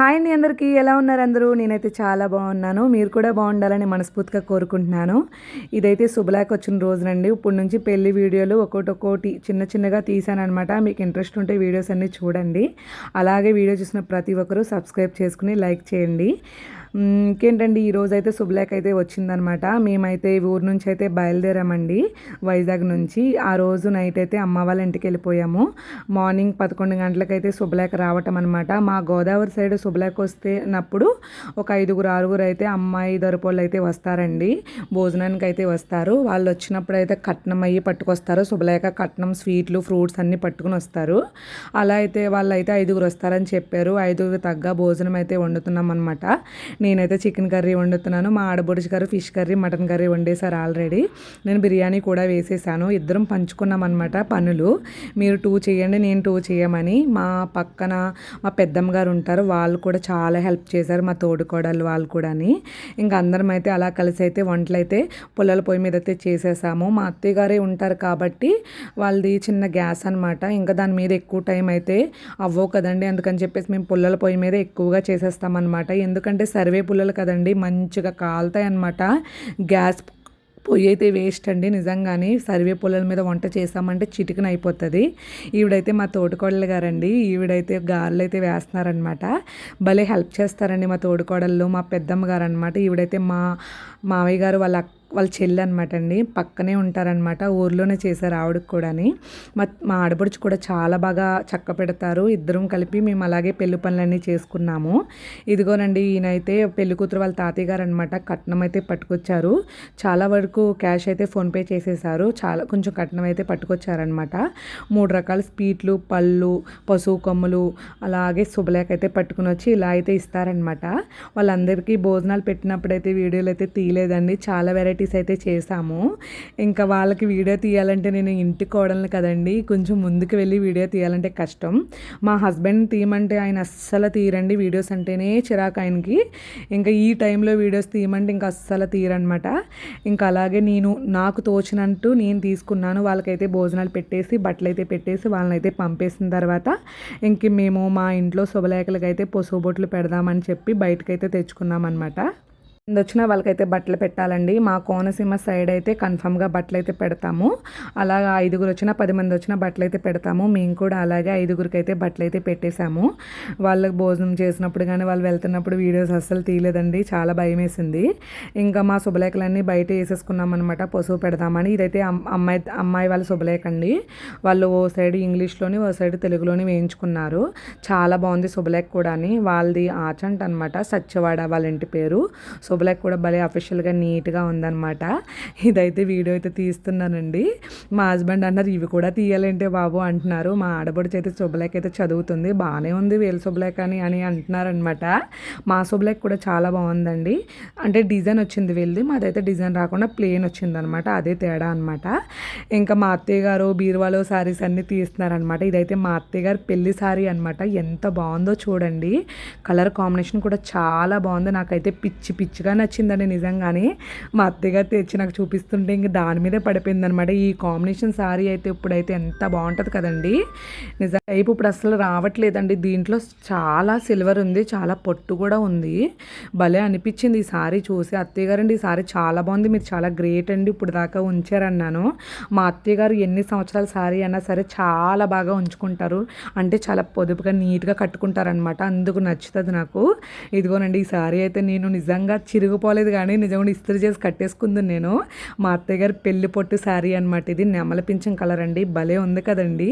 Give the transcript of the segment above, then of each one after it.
Hi అండి అందరికీ. ఎలా ఉన్నారు అందరూ? నేనైతే చాలా బాగున్నాను. మీరు కూడా బాగుండాలని మనస్ఫూర్తిగా కోరుకుంటున్నాను. ఇదైతే శుభలాకి వచ్చిన రోజునండి. ఇప్పుడు నుంచి పెళ్ళి వీడియోలు ఒక్కొక్కటి ఒక్కోటి చిన్న చిన్నగా తీసాను అనమాట మీకు ఇంట్రెస్ట్ ఉంటే వీడియోస్ అన్నీ చూడండి. అలాగే వీడియో చూసిన ప్రతి ఒక్కరూ సబ్స్క్రైబ్ చేసుకుని లైక్ చేయండి. ఇంకేంటండి ఈరోజు అయితే శుభలేఖ అయితే వచ్చిందనమాట. మేమైతే ఊరు నుంచి అయితే బయలుదేరామండి వైజాగ్ నుంచి. ఆ రోజు నైట్ అయితే అమ్మ వాళ్ళ ఇంటికి వెళ్ళిపోయాము. మార్నింగ్ పదకొండు గంటలకైతే శుభలేఖ రావటం అనమాట మా గోదావరి సైడ్ శుభలేఖ వస్తేనప్పుడు ఒక ఐదుగురు ఆరుగురు అయితే అమ్మాయి దొరపోళ్ళు అయితే వస్తారండి. భోజనానికి అయితే వస్తారు. వాళ్ళు వచ్చినప్పుడు అయితే కట్నం అయ్యి పట్టుకొస్తారు. శుభలేఖ కట్నం స్వీట్లు ఫ్రూట్స్ అన్నీ పట్టుకుని వస్తారు. అలా అయితే వాళ్ళు అయితే ఐదుగురు వస్తారని చెప్పారు. ఐదుగురు తగ్గ భోజనం అయితే వండుతున్నాం అనమాట నేనైతే చికెన్ కర్రీ వండుతున్నాను. మా ఆడబొడిచి గారు ఫిష్ కర్రీ మటన్ కర్రీ వండేశారు ఆల్రెడీ. నేను బిర్యానీ కూడా వేసేసాను. ఇద్దరం పంచుకున్నాం అనమాట పనులు. మీరు టూ చేయండి నేను టూ చేయమని. మా పక్కన మా పెద్దమ్మ గారు ఉంటారు. వాళ్ళు కూడా చాలా హెల్ప్ చేశారు మా తోడుకోడలు వాళ్ళు కూడా ఇంకా అందరం అయితే అలా కలిసి అయితే వంటలు అయితే పుల్లల పొయ్యి మీద అయితే చేసేసాము. మా అత్తయ్య గారే ఉంటారు కాబట్టి వాళ్ళది చిన్న గ్యాస్ అనమాట ఇంకా దాని మీద ఎక్కువ టైం అయితే అవ్వవు కదండి. అందుకని చెప్పేసి మేము పుల్లల పొయ్యి మీద ఎక్కువగా చేసేస్తామన్నమాట. ఎందుకంటే సరే కరివేపుల్లలు కదండి మంచిగా కాలుతాయి అన్నమాట గ్యాస్ పొయ్యి అయితే వేస్ట్ అండి నిజంగానే. సర్వే పొలాల మీద వంట చేసామంటే చిటికన అయిపోతుంది. ఈవిడైతే మా తోడుకోడలు గారండి. ఈవిడైతే గారెలు అయితే వేస్తున్నారనమాట భలే హెల్ప్ చేస్తారండి మా తోడుకోడళ్ళు మా పెద్దమ్మ గారు అనమాట ఈవిడైతే మా మావయ్య గారు వాళ్ళ వాళ్ళ చెల్లి అనమాట అండి పక్కనే ఉంటారనమాట. ఊర్లోనే చేశారు ఆవిడకి కూడాని. మా మా ఆడపడుచు కూడా చాలా బాగా చక్క పెడతారు. ఇద్దరం కలిపి మేము అలాగే పెళ్ళి పనులన్నీ చేసుకున్నాము. ఇదిగోనండి ఈయనైతే పెళ్ళి కూతురు వాళ్ళ తాతయ్య గారు అనమాట కట్నం అయితే పట్టుకొచ్చారు. చాలా వరకు క్యాష్ అయితే ఫోన్పే చేసేసారు. చాలా కొంచెం కట్నం అయితే పట్టుకొచ్చారనమాట. మూడు రకాల స్వీట్లు పళ్ళు పశువు కొమ్ములు అలాగే శుభలేఖ అయితే పట్టుకుని వచ్చి ఇలా అయితే ఇస్తారనమాట. వాళ్ళందరికీ భోజనాలు పెట్టినప్పుడైతే వీడియోలు అయితే తీయలేదండి. చాలా వెరైటీ వెరైటీస్ అయితే చేసాము ఇంకా వాళ్ళకి వీడియో తీయాలంటే నేను ఇంటి కోడలను కదండి కొంచెం ముందుకు వెళ్ళి వీడియో తీయాలంటే కష్టం. మా హస్బెండ్ తీయమంటే ఆయన అస్సలు తీయరండి వీడియోస్ అంటేనే చిరాకు ఆయనకి. ఇంకా ఈ టైంలో వీడియోస్ తీయమంటే ఇంకా అస్సలు తీయరనమాట. ఇంకా అలాగే నేను నాకు తోచినట్టు నేను తీసుకున్నాను. వాళ్ళకైతే భోజనాలు పెట్టేసి బట్టలు అయితే పెట్టేసి వాళ్ళని అయితే పంపేసిన తర్వాత ఇంక మేము మా ఇంట్లో శుభలేఖలకైతే పసుపు బొట్లు పెడదామని చెప్పి బయటకైతే తెచ్చుకున్నాం అనమాట వచ్చిన వాళ్ళకైతే బట్టలు పెట్టాలండి. మా కోనసీమ సైడ్ అయితే కన్ఫామ్గా బట్టలు అయితే పెడతాము. అలాగా ఐదుగురు వచ్చినా పది మంది వచ్చినా బట్టలు అయితే పెడతాము. మేము కూడా అలాగే ఐదుగురికి అయితే బట్టలు అయితే పెట్టేశాము. వాళ్ళకి భోజనం చేసినప్పుడు కానీ వాళ్ళు వెళ్తున్నప్పుడు వీడియోస్ అస్సలు తీయలేదండి. చాలా భయం వేసింది ఇంకా మా శుభలేఖలన్నీ బయట వేసేసుకున్నాం అనమాట పశువు పెడదామని. ఇదైతే అమ్మాయి అమ్మాయి వాళ్ళ శుభలేఖ అండి వాళ్ళు ఓ సైడ్ ఇంగ్లీష్లోని ఓ సైడ్ తెలుగులోని వేయించుకున్నారు. చాలా బాగుంది శుభలేఖ కూడా వాళ్ళది ఆచంట్ అనమాట సత్యవాడ వాళ్ళ ఇంటి పేరు. శుభలేఖ కూడా భలే అఫీషియల్గా నీట్గా ఉందన్నమాట. ఇదైతే వీడియో అయితే తీస్తున్నానండి. మా హస్బెండ్ అన్నారు ఇవి కూడా తీయాలంటే బాబు అంటున్నారు. మా ఆడబడుచు అయితే శుభలేఖ అయితే చదువుతుంది. బాగానే ఉంది వేలు శుభలేఖ అని అని అంటున్నారనమాట మా శుభలేఖ కూడా చాలా బాగుందండి. అంటే డిజైన్ వచ్చింది వెళ్ళి మాదైతే డిజైన్ రాకుండా ప్లేన్ వచ్చిందనమాట అదే తేడా అనమాట ఇంకా మా అత్తయ్య గారు బీరువాలో శారీస్ అన్నీ తీస్తున్నారనమాట ఇదైతే మా అత్తయ్య గారు పెళ్ళి శారీ అనమాట ఎంత బాగుందో చూడండి. కలర్ కాంబినేషన్ కూడా చాలా బాగుంది. నాకైతే పిచ్చి పిచ్చి పిచ్చిగా నచ్చిందండి నిజంగానే. మా అత్తగారు తెచ్చి నాకు చూపిస్తుంటే ఇంక దాని మీదే పడిపోయింది అనమాట ఈ కాంబినేషన్ సారీ అయితే ఇప్పుడైతే ఎంత బాగుంటుంది కదండి. నిజం టైప్ ఇప్పుడు అసలు రావట్లేదండి. దీంట్లో చాలా సిల్వర్ ఉంది చాలా పొట్టు కూడా ఉంది. భలే అనిపించింది ఈ సారీ చూసి. అత్తయ్య గారండి ఈ సారీ చాలా బాగుంది. మీరు చాలా గ్రేట్ అండి ఇప్పుడు దాకా ఉంచారన్నాను. మా అత్తయ్య గారు ఎన్ని సంవత్సరాల సారీ అయినా సరే చాలా బాగా ఉంచుకుంటారు. అంటే చాలా పొదుపుగా నీట్గా కట్టుకుంటారనమాట అందుకు నచ్చుతుంది నాకు. ఇదిగోనండి ఈ సారీ అయితే నేను నిజంగా చిరిగిపోలేదు కానీ నిజంగా ఇస్త్రీ చేసి కట్టేసుకుంది నేను. మా అత్తయ్య గారి పెళ్ళి పొట్టు శారీ అనమాట ఇది. నెమల పింఛం కలర్ అండి. భలే ఉంది కదండి.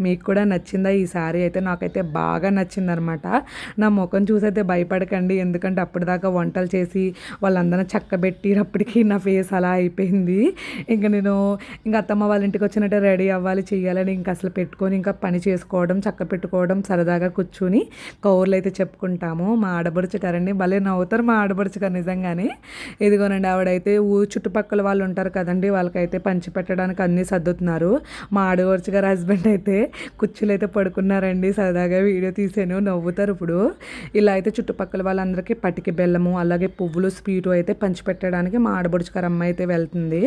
మీకు కూడా నచ్చిందా ఈ శారీ అయితే? నాకైతే బాగా నచ్చింది అనమాట నా ముఖం చూసైతే భయపడకండి. ఎందుకంటే అప్పటిదాకా వంటలు చేసి వాళ్ళందరూ చక్కబెట్టినప్పటికీ నా ఫేస్ అలా అయిపోయింది. ఇంకా నేను ఇంకా అత్తమ్మ వాళ్ళ ఇంటికి వచ్చినట్టే రెడీ అవ్వాలి చేయాలని ఇంకా అసలు పెట్టుకొని ఇంకా పని చేసుకోవడం చక్క పెట్టుకోవడం సరదాగా కూర్చుని కౌర్లు అయితే చెప్పుకుంటాము. మా ఆడబడుచుగారండి భలే నవ్వుతారు మా ఆడబడుచుకారు నిజంగానే. ఇదిగోనండి ఆవిడైతే ఊ చుట్టుపక్కల వాళ్ళు ఉంటారు కదండి వాళ్ళకైతే పంచి పెట్టడానికి అన్నీ సర్దుతున్నారు. మా ఆడవర్చి గారు హస్బెండ్ అయితే కుర్చీలు అయితే పడుకున్నారండి సరదాగా వీడియో తీసాను నవ్వుతారు ఇప్పుడు. ఇలా అయితే చుట్టుపక్కల వాళ్ళందరికీ పటికి బెల్లము అలాగే పువ్వులు స్వీటు అయితే పంచిపెట్టడానికి మా ఆడబొడుచు గారు అమ్మాయి అయితే వెళ్తుంది.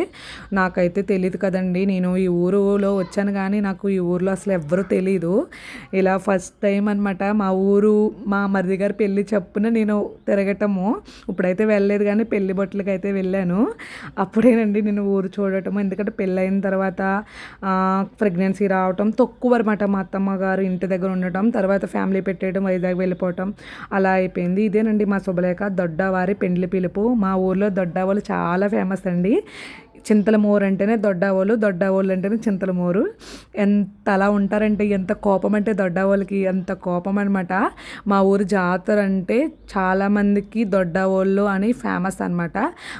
నాకైతే తెలియదు కదండి నేను ఈ ఊరులో వచ్చాను కానీ నాకు ఈ ఊర్లో అసలు ఎవ్వరూ తెలియదు ఇలా ఫస్ట్ టైం అనమాట మా ఊరు మా మరిది గారి పెళ్ళి చెప్పున నేను తిరగటము. ఇప్పుడైతే వెళ్ళలేదు కానీ పెళ్ళి బొట్టలకి అయితే వెళ్ళాను. అప్పుడేనండి నేను ఊరు చూడటం ఎందుకంటే పెళ్ళైన తర్వాత ప్రెగ్నెన్సీ రావటం తక్కువ అనమాట మా అత్తమ్మ గారు ఇంటి దగ్గర ఉండటం తర్వాత ఫ్యామిలీ పెట్టేయడం వైజాగ్ వెళ్ళిపోవటం అలా అయిపోయింది. ఇదేనండి మా శుభలేఖ దొడ్డవారి పెండ్లి పిలుపు. మా ఊర్లో దొడ్డవాళ్ళు చాలా ఫేమస్ అండి. చింతలమూరు అంటేనే దొడ్డావోలు దొడ్డావోలు అంటేనే చింతలమూరు. ఎంత అలా ఉంటారంటే ఎంత కోపం అంటే దొడ్డావోళ్ళకి ఎంత కోపం అనమాట మా ఊరు జాతర అంటే చాలామందికి దొడ్డావోళ్ళు అని ఫేమస్ అనమాట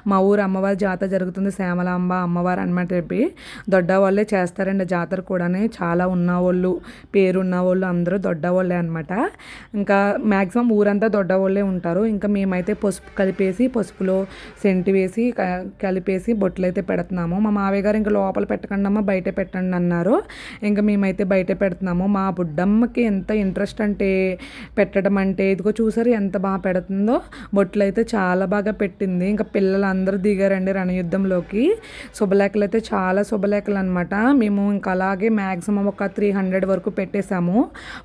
మా ఊరు అమ్మవారి జాతర జరుగుతుంది శ్యామలాంబ అమ్మవారు అనమాట చెప్పి. దొడ్డవాళ్ళే చేస్తారండి జాతర కూడా చాలా ఉన్నవాళ్ళు పేరు ఉన్నవాళ్ళు అందరూ దొడ్డవాళ్ళే అనమాట ఇంకా మ్యాక్సిమం ఊరంతా దొడ్డవాళ్ళే ఉంటారు. ఇంకా మేమైతే పసుపు కలిపేసి పసుపులో సెంటు వేసి కలిపేసి బొట్లు అయితే పెడుతున్నాము. మా మావయ్య గారు ఇంకా లోపల పెట్టకండి అమ్మ బయట పెట్టండి అన్నారు. ఇంకా మేమైతే బయట పెడుతున్నాము. మా బుడ్డమ్మకి ఎంత ఇంట్రెస్ట్ అంటే పెట్టడం అంటే ఇదిగో చూసారు ఎంత బాగా పెడుతుందో? బొట్లు అయితే చాలా బాగా పెట్టింది. ఇంకా పిల్లలు అందరూ దిగారండి రణయుద్ధంలోకి. శుభలేఖలు అయితే చాలా శుభలేఖలు అనమాట మేము ఇంకా అలాగే మ్యాక్సిమం ఒక త్రీ హండ్రెడ్ వరకు పెట్టేశాము.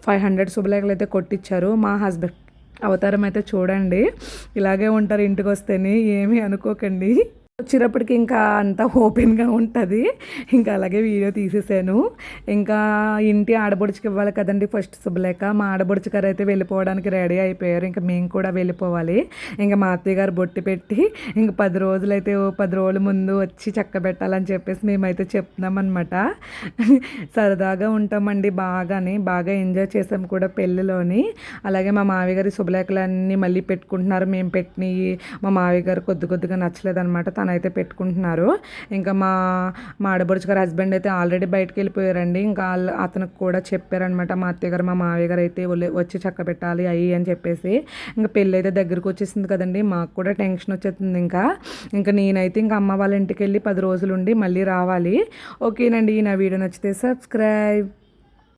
ఫైవ్ హండ్రెడ్ శుభలేఖలు అయితే కొట్టించారు మా హస్బెండ్ అవతారం అయితే చూడండి. ఇలాగే ఉంటారు ఇంటికి వస్తేనే. ఏమీ అనుకోకండి. వచ్చేటప్పటికి ఇంకా అంతా ఓపెన్గా ఉంటుంది. ఇంకా అలాగే వీడియో తీసేసాను. ఇంకా ఇంటి ఆడబొడుచుకి ఇవ్వాలి కదండి ఫస్ట్ శుభలేఖ. మా ఆడబొడుచు గారు అయితే వెళ్ళిపోవడానికి రెడీ అయిపోయారు. ఇంకా మేము కూడా వెళ్ళిపోవాలి. ఇంకా మా అత్తయ్య గారు బొట్టి పెట్టి ఇంక పది రోజులు అయితే పది రోజుల ముందు వచ్చి చక్క పెట్టాలని చెప్పేసి మేమైతే చెప్తున్నామన్నమాట. సరదాగా ఉంటామండి బాగానే. బాగా ఎంజాయ్ చేసాం కూడా పెళ్ళిలోని. అలాగే మా మావి గారి శుభలేఖలన్నీ మళ్ళీ పెట్టుకుంటున్నారు. మేము పెట్టినవి మా మావి గారు కొద్ది కొద్దిగా నచ్చలేదన్నమాట. తన అయితే పెట్టుకుంటున్నారు. ఇంకా మా మా ఆడబడుచు గారు హస్బెండ్ అయితే ఆల్రెడీ బయటకు వెళ్ళిపోయారండి. ఇంకా అతనికి కూడా చెప్పారనమాట మా అత్తయ్య గారు మా మావయ్య గారు అయితే వచ్చి చక్క పెట్టాలి అయ్యి అని చెప్పేసి. ఇంకా పెళ్ళి అయితే దగ్గరకు వచ్చేసింది కదండి. మాకు కూడా టెన్షన్ వచ్చేస్తుంది ఇంకా. ఇంకా నేనైతే ఇంకా అమ్మ వాళ్ళ ఇంటికి వెళ్ళి పది రోజులు ఉండి మళ్ళీ రావాలి. ఓకేనండి నా వీడియో నచ్చితే సబ్స్క్రైబ్